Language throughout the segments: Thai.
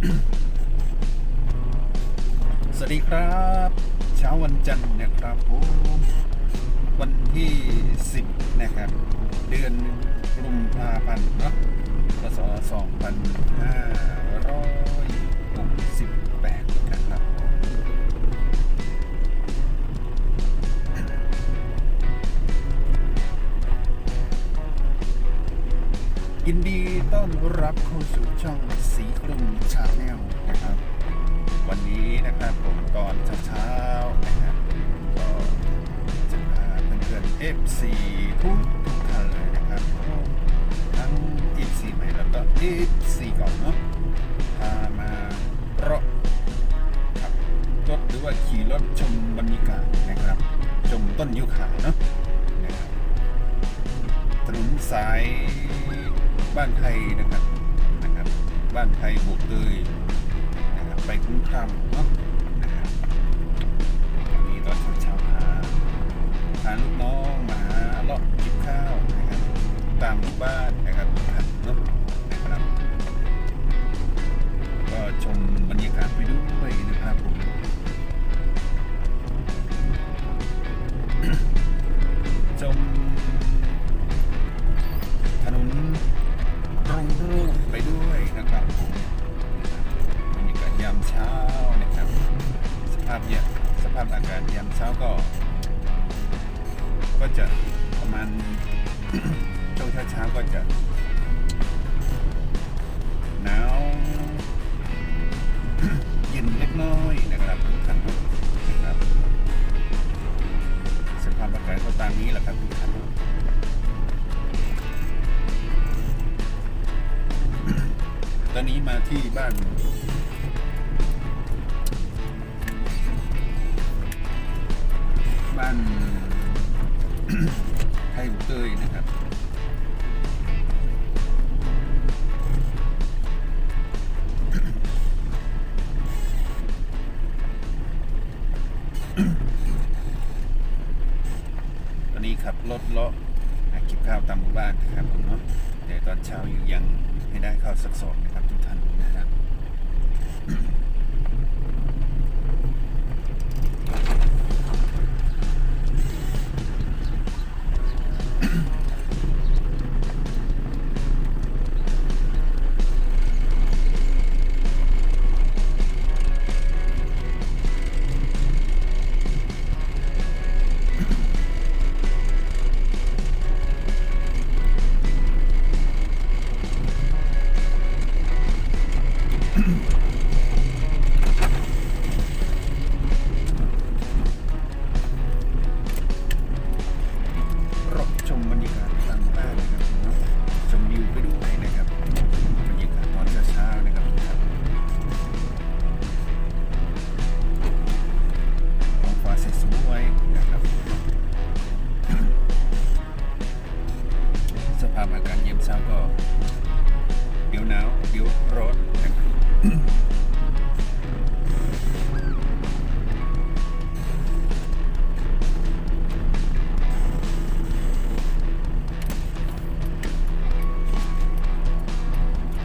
สวัสดีครับ เช้าวันจันทร์นะครับผมวันที่ 10 นะครับ เดือนกุมภาพันธ์เนาะพศ2568นะครับยินดีต้อนรับเข้าสู่ช่อง นะครับผมตอนเช้าๆนะครับก็จะพาเพื่อนๆ FC ทุกทุกท่านเลยนะครับทั้ง FC ใหม่แล้วก็ FC เก่าเนาะพามาเลาะขับรถหรือว่าขี่รถชมบรรยากาศนะครับ ชมต้นยูคาเนาะนะครับถนนสายบ้านไทยนะครับนะครับ บ้านไทยบวกเตยนะครับไปคุ้มครามเนาะ พเยสภาพอากาศยามเช้าก็ ก็จะประมาณช่วงเช้าๆก็จะหนาวเย็นเล็กน้อยนะครับท่านนะครับ สภาพอากาศก็ตามนี้แหละครับทุกท่านตอนนี้มาที่บ้านานไทยเตยนะครับตอนนี้ขับรถเลาะหาเกิบข้าวตามหมู่บ้านนะครับผมเนาะเดี๋ยวตอนเช้าอยู่ยังไม่ได้ข้าวสักสอบนะครับทุกท่านนะครับ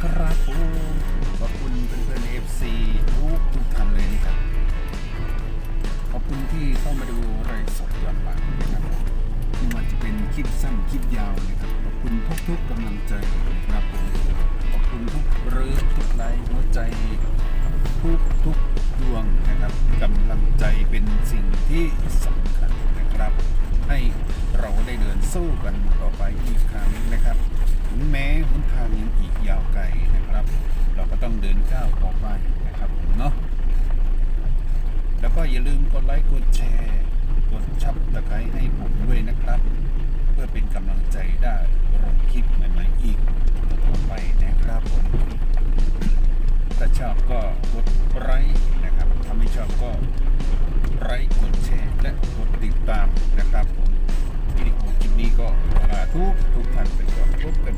คุณนะครับผมขอบคุณเพื่อนๆ FC ทุกทุกท่านเลยนะครับ ขอบคุณที่เข้ามาดูไลฟ์สดย้อนหลังนะครับไม่ว่าจะเป็นคลิปสั้นคลิปยาวนะครับ ขอบคุณทุกๆกำลังใจนะครับผมขอบคุณทุกเรือทุกไลค์หัวใจทุกทุกดวงนะครับกำลังใจเป็นสิ่งที่สำคัญนะครับ ให้ ได้เดินสู้กันต่อไปอีกครั้งนะครับถึงแม้หนทางยังอีกยาวไกลนะครับ เราก็ต้องเดินก้าวต่อไปนะครับเนาะแล้วก็อย่าลืมกดไลค์กดแชร์กดชับตะไคร้ให้ผมด้วยนะครับ เพื่อเป็นกำลังใจได้ลงคลิปใหม่ๆอีกต่อไปนะครับผมถ้าชอบก็กดไลค์นะครับถ้าไม่ชอบก็ไลค์กดแชร์และกดติดตามนะครับผม ที่นี่กินนี่ก็ลาทุกทุกท่านไปก่อนพบกัน